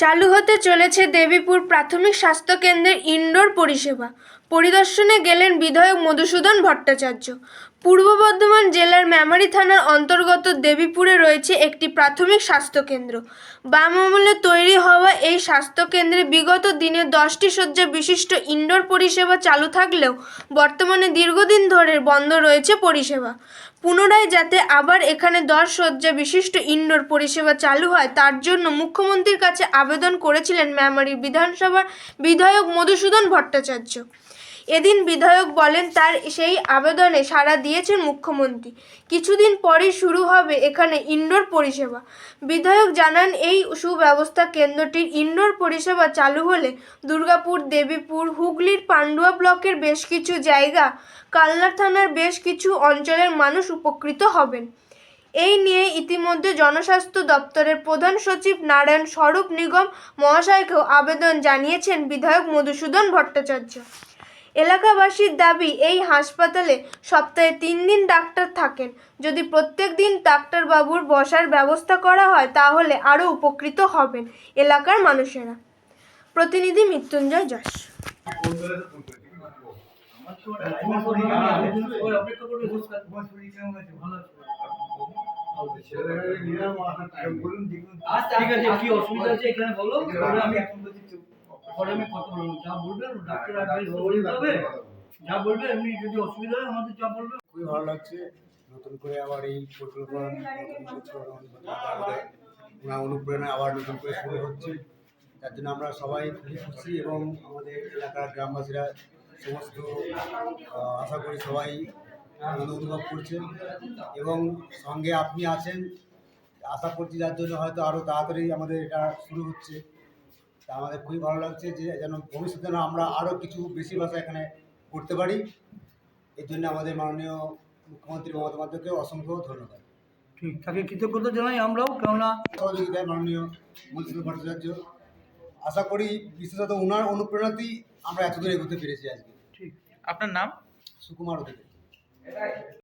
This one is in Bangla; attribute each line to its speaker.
Speaker 1: চালু হতে চলেছে দেবীপুর প্রাথমিক স্বাস্থ্যকেন্দ্রের ইনডোর পরিষেবা। পরিদর্শনে গেলেন বিধায়ক মধুসূদন ভট্টাচার্য। পূর্ব বর্ধমান জেলার মেমারি থানার অন্তর্গত দেবীপুরে রয়েছে একটি প্রাথমিক স্বাস্থ্যকেন্দ্র। বাম আমলে তৈরি হওয়া এই স্বাস্থ্যকেন্দ্রে বিগত দিনে দশটি শয্যা বিশিষ্ট ইনডোর পরিষেবা চালু থাকলেও বর্তমানে দীর্ঘদিন ধরে বন্ধ রয়েছে পরিষেবা। পুনরায় যাতে আবার এখানে দশ শয্যা বিশিষ্ট ইনডোর পরিষেবা চালু হয়, তার জন্য মুখ্যমন্ত্রীর কাছে আবেদন করেছিলেন মেমারি বিধানসভার বিধায়ক মধুসূদন ভট্টাচার্য। এদিন বিধায়ক বলেন, তার সেই আবেদনে সাড়া দিয়েছেন মুখ্যমন্ত্রী। কিছুদিন পরেই শুরু হবে এখানে ইনডোর পরিষেবা। বিধায়ক জানান, এই সুব্যবস্থা কেন্দ্রটির ইনডোর পরিষেবা চালু হলে দুর্গাপুর, দেবীপুর, হুগলির পান্ডুয়া ব্লকের বেশ কিছু জায়গা কালনা থানার বেশ কিছু অঞ্চলের মানুষ উপকৃত হবেন। এই নিয়ে ইতিমধ্যে জনস্বাস্থ্য দপ্তরের প্রধান সচিব নারায়ণ স্বরূপ নিগম মহাশয়কেও আবেদন জানিয়েছেন বিধায়ক মধুসূদন ভট্টাচার্য। এলাকাবাসীর দাবি এই হাসপাতালে সপ্তাহে তিন দিন ডাক্তার থাকেন। যদি প্রত্যেক দিন ডাক্তারবাবুর বসার ব্যবস্থা করা হয় তাহলে আরও উপকৃত হবেন এলাকার মানুষেরা। প্রতিনিধি মৃত্যুঞ্জয় যশ।
Speaker 2: ঠিক আছে কি অসুবিধা আছে এখানে বলো? আমি পরে আমি কথা বলব। যা বলবেন ডাক্তার অ্যাডভাইস বলতে হবে যা বলবে এমনি যদি অসুবিধা হয় আমাদের যা বলবে।
Speaker 3: খুবই ভালো লাগছে। নতুন করে আবার এই পরিকল্পনা ওনার অনুপ্রেরণায় আবার নতুন করে শুরু হচ্ছে। তার জন্য আমরা সবাই খুবই খুশি এবং আমাদের এলাকার গ্রামবাসীরা সমস্ত আশা করি সবাই আনন্দ অনুভব করছেন এবং সঙ্গে আপনি আছেন। আশা করছি যার জন্য হয়তো আরও তাড়াতাড়ি আমাদের এটা শুরু হচ্ছে। তা আমাদের খুবই ভালো লাগছে যে যেন ভবিষ্যতে আমরা আরও কিছু বেশি ভাষা এখানে করতে পারি। এর জন্য আমাদের মাননীয় মুখ্যমন্ত্রী মমতা বন্দ্যোপাধ্যায়কে অসংখ্য ধন্যবাদ।
Speaker 2: ঠিক তাকে কৃতজ্ঞতা জানাই আমরাও কেননা
Speaker 3: সহযোগিতায় মাননীয় মন্ত্রী ভট্টাচার্য। আশা করি বিশেষত ওনার অনুপ্রেরণাতেই আমরা এতদূর এগোতে পেরেছি আজকে।
Speaker 2: ঠিক।
Speaker 4: আপনার নাম?
Speaker 3: সুকুমার অধিকারী।